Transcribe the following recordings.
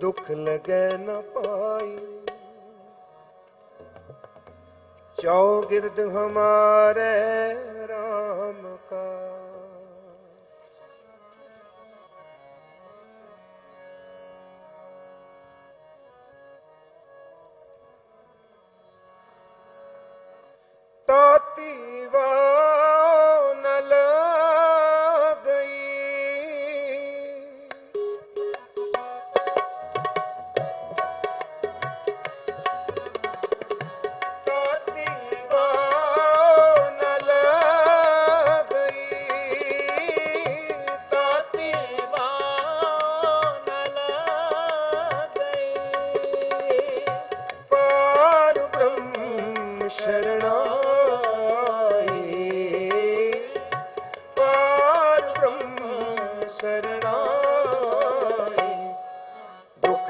ਦੁੱਖ ਲਗੈ ਨਾ ਪਾਈ। ਚੌਗਿਰਦ ਹਮਾਰੇ RAM ਕਾ। ਤਾਤੀ ਵਾ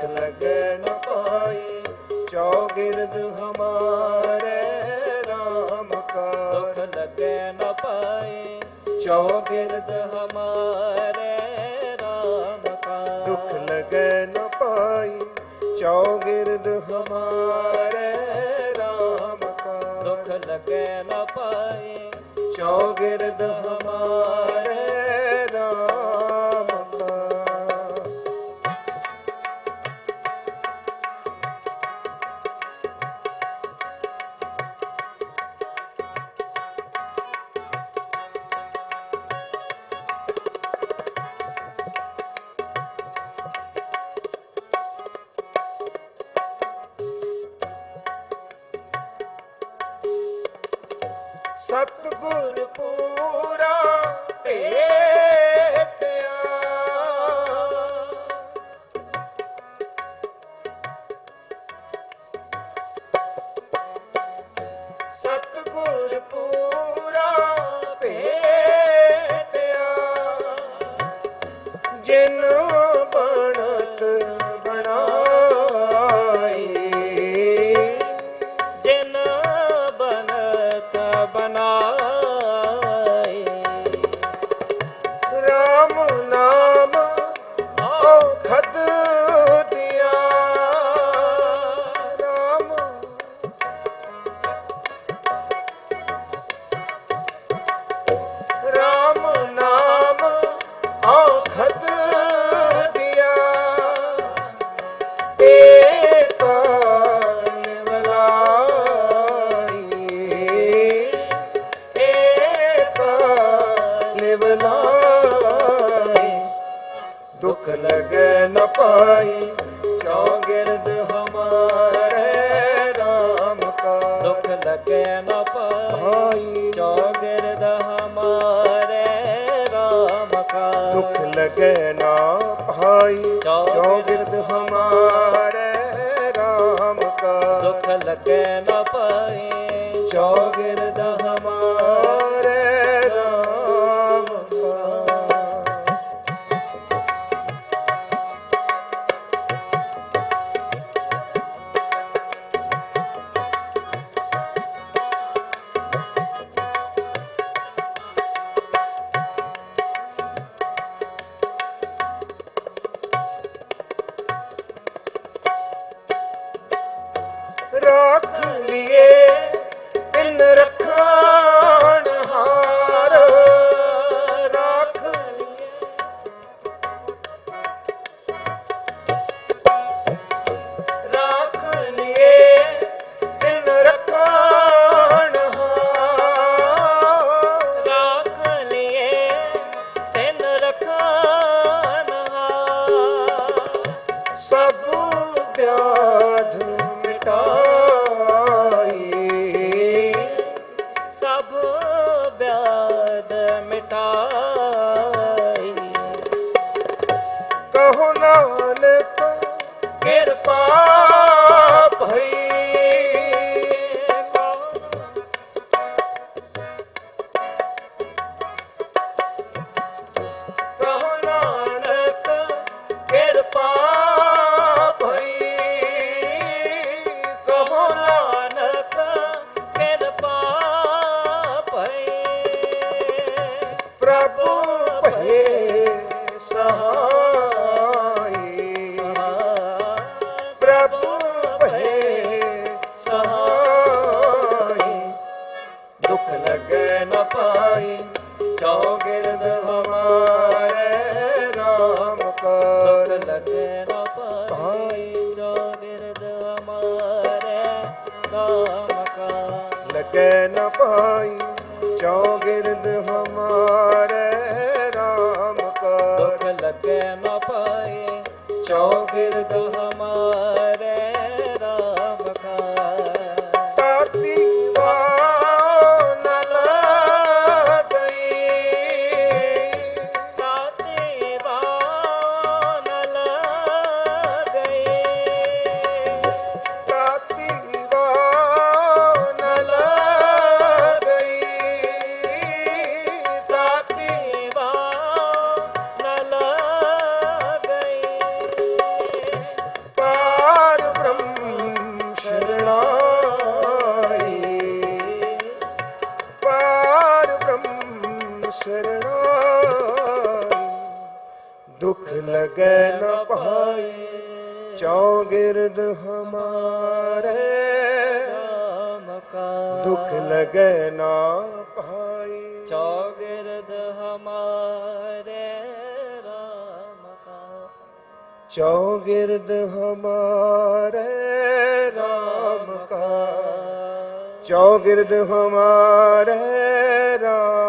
ਦੁੱਖ ਲਗੈ ਨ ਪਾਈ ਚੌਗਿਰਦ ਹਮਾਰੇ RAM ਕਾ ਲਗੇ ਨ ਪਾਏ ਚੌਗਿਰਦ ਹਮਾਰੇ ਰਾਮ ਕਾ ਦੁੱਖ ਲਗੈ ਨ ਪਾਈ ਚੌਗਿਰਦ ਹਮਾਰੇ RAM ਕਾ ਦੁੱਖ ਲਗੇ ਨ ਪਾਏ ਚੌਗਿਰਦ ਹਮਾਰੇ ਸਤਗੁਰ ਪੂਰਾ ਭੇਟਿਆ ਸਤਗੁਰ ਪੂਰਾ ਦੁੱਖ ਲਗੈ ਨ ਪਾਈ ਚੌਗਿਰਦ ਹਮਾਰੇ RAM ਕਾ ਦੁੱਖ ਲਗੇ ਨ ਪਾਏ ਭਾਈ। ਚੌਗਿਰਦ ਹਮਾਰੇ ਰਾਮ ਕਾ ਦੁੱਖ ਲਗੈ ਨਾ ਭਾਈ ਚੌਗਿਰਦ ਹਮਾਰੇ RAM ਕਾ ਦੁੱਖ ਲਗੇ ਨ ਪਾਏ ਚੌਗਿਰਦ ਹਮਾਰੇ ਰੱਖ ਲਿਏ ਤਿੰਨ ਰਖਾਣ ਪਾਈ ਚੌਗਿਰਦ ਹਮਾਰੇ RAM ਕਾ ਦੁਖ ਲਗੇ ਨਾ ਪਾਈ ਚੌਗਿਰਦ ਹਮਾਰੇ RAM ਕਾ ਲਗੇ ਨਾ ਪਾਈ ਚੌਗਿਰਦ ਹਮਾਰੇ RAM ਕਾ ਦੁਖ ਲਗੇ ਨਾ ਪਾਈ ਚੌਗਿਰਦ ਹਮਾਰੇ ਬ੍ਰਹਮ ਸ਼ਰਣਾਈ ਦੁਖ ਲਗੈ ਨ ਪਾਈ ਚੌਗਿਰਦ ਹਮਾਰੇ ਰਾਮ ਕਾ ਦੁਖ ਲਗੈ ਨਾ ਪਾਈ ਚੌਗਿਰਦ ਹਮਾਰੇ ਰਾਮ ਕਾ ਹਮਾਰੇ ਕਾ ਚੌਗਿਰਦ ਹਮਾਰੇ RAM